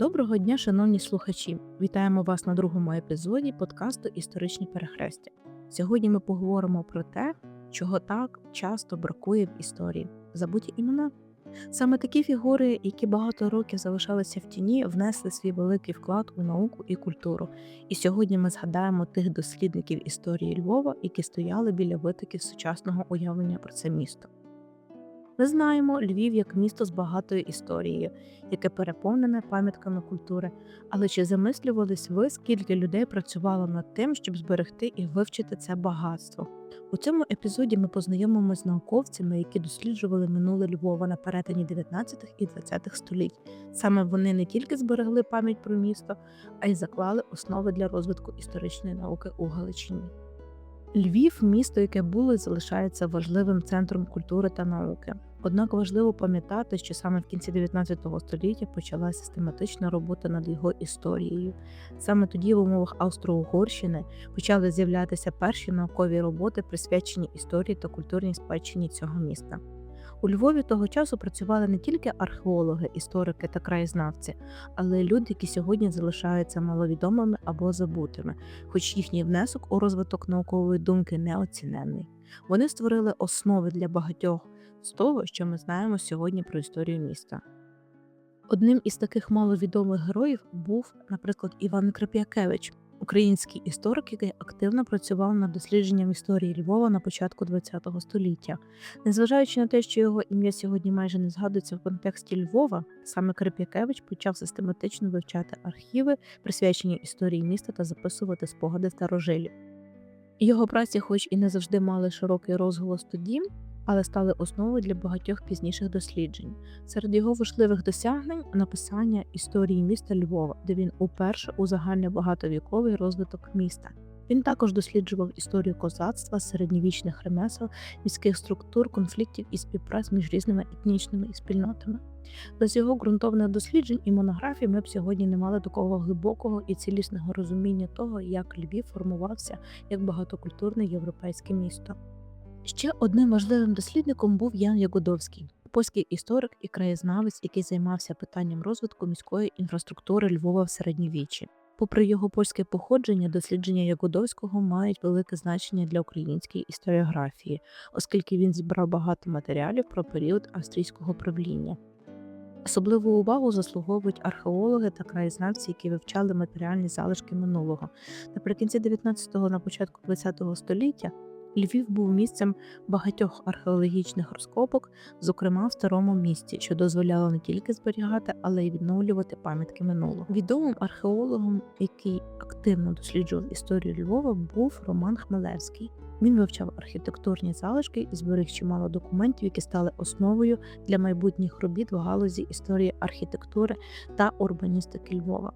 Доброго дня, шановні слухачі! Вітаємо вас на другому епізоді подкасту Історичні перехрестя. Сьогодні ми поговоримо про те, чого так часто бракує в історії забуті імена. Саме такі фігури, які багато років залишалися в тіні, внесли свій великий вклад у науку і культуру. І сьогодні ми згадаємо тих дослідників історії Львова, які стояли біля витоків сучасного уявлення про це місто. Ми знаємо Львів як місто з багатою історією, яке переповнене пам'ятками культури. Але чи замислювались ви, скільки людей працювало над тим, щоб зберегти і вивчити це багатство? У цьому епізоді ми познайомимося з науковцями, які досліджували минуле Львова на перетині 19 і 20 століть. Саме вони не тільки зберегли пам'ять про місто, а й заклали основи для розвитку історичної науки у Галичині. Львів місто, яке було і залишається важливим центром культури та науки. Однак важливо пам'ятати, що саме в кінці 19 століття почалася систематична робота над його історією. Саме тоді, в умовах Австро-Угорщини, почали з'являтися перші наукові роботи, присвячені історії та культурній спадщині цього міста. У Львові того часу працювали не тільки археологи, історики та краєзнавці, але й люди, які сьогодні залишаються маловідомими або забутими, хоч їхній внесок у розвиток наукової думки неоціненний. Вони створили основи для багатьох з того, що ми знаємо сьогодні про історію міста. Одним із таких маловідомих героїв був, наприклад, Іван Крип'якевич, український історик, який активно працював над дослідженням історії Львова на початку ХХ століття. Незважаючи на те, що його ім'я сьогодні майже не згадується в контексті Львова, саме Крип'якевич почав систематично вивчати архіви, присвячені історії міста та записувати спогади старожилів. Його праці, хоч і не завжди мали широкий розголос тоді, але стали основою для багатьох пізніших досліджень. Серед його важливих досягнень написання історії міста Львова, де він уперше узагальнив багатовіковий розвиток міста. Він також досліджував історію козацтва, середньовічних ремесел, міських структур, конфліктів і співпраць між різними етнічними спільнотами. Без його ґрунтовних досліджень і монографій ми б сьогодні не мали такого глибокого і цілісного розуміння того, як Львів формувався як багатокультурне європейське місто. Ще одним важливим дослідником був Ян Ягодовський, польський історик і краєзнавець, який займався питанням розвитку міської інфраструктури Львова в середньовіччі. Попри його польське походження, дослідження Ягодовського мають велике значення для української історіографії, оскільки він зібрав багато матеріалів про період австрійського правління. Особливу увагу заслуговують археологи та краєзнавці, які вивчали матеріальні залишки минулого. Наприкінці 19-го на початку 20-го століття Львів був місцем багатьох археологічних розкопок, зокрема в старому місті, що дозволяло не тільки зберігати, але й відновлювати пам'ятки минулого. Відомим археологом, який активно досліджував історію Львова, був Роман Хмелевський. Він вивчав архітектурні залишки і зберіг чимало документів, які стали основою для майбутніх робіт в галузі історії архітектури та урбаністики Львова.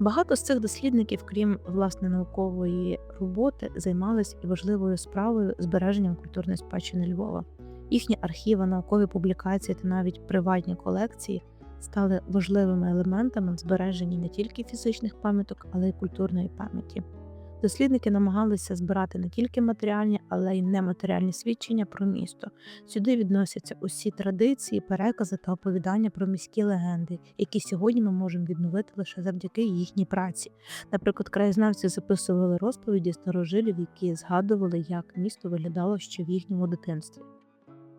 Багато з цих дослідників, крім власне наукової роботи, займались і важливою справою збереженням культурної спадщини Львова. Їхні архіви, наукові публікації та навіть приватні колекції стали важливими елементами збереження не тільки фізичних пам'яток, але й культурної пам'яті. Дослідники намагалися збирати не тільки матеріальні, але й нематеріальні свідчення про місто. Сюди відносяться усі традиції, перекази та оповідання про міські легенди, які сьогодні ми можемо відновити лише завдяки їхній праці. Наприклад, краєзнавці записували розповіді старожилів, які згадували, як місто виглядало ще в їхньому дитинстві.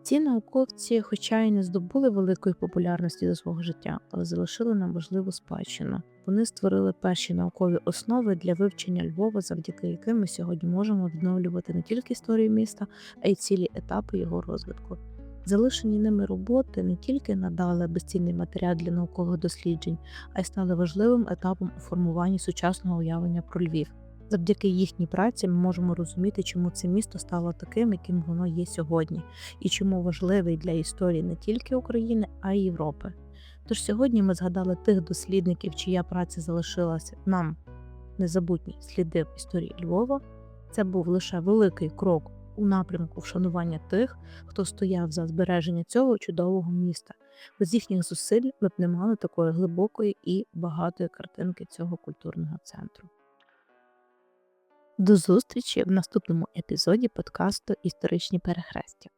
Ці науковці, хоча й не здобули великої популярності за свого життя, але залишили нам важливу спадщину. Вони створили перші наукові основи для вивчення Львова, завдяки яким ми сьогодні можемо відновлювати не тільки історію міста, а й цілі етапи його розвитку. Залишені ними роботи не тільки надали безцінний матеріал для наукових досліджень, а й стали важливим етапом у формуванні сучасного уявлення про Львів. Завдяки їхній праці ми можемо розуміти, чому це місто стало таким, яким воно є сьогодні, і чому важливий для історії не тільки України, а й Європи. Тож сьогодні ми згадали тих дослідників, чия праця залишилася нам незабутні сліди в історії Львова. Це був лише великий крок у напрямку вшанування тих, хто стояв за збереження цього чудового міста. Без їхніх зусиль ми б не мали такої глибокої і багатої картинки цього культурного центру. До зустрічі в наступному епізоді подкасту Історичні перехрестя.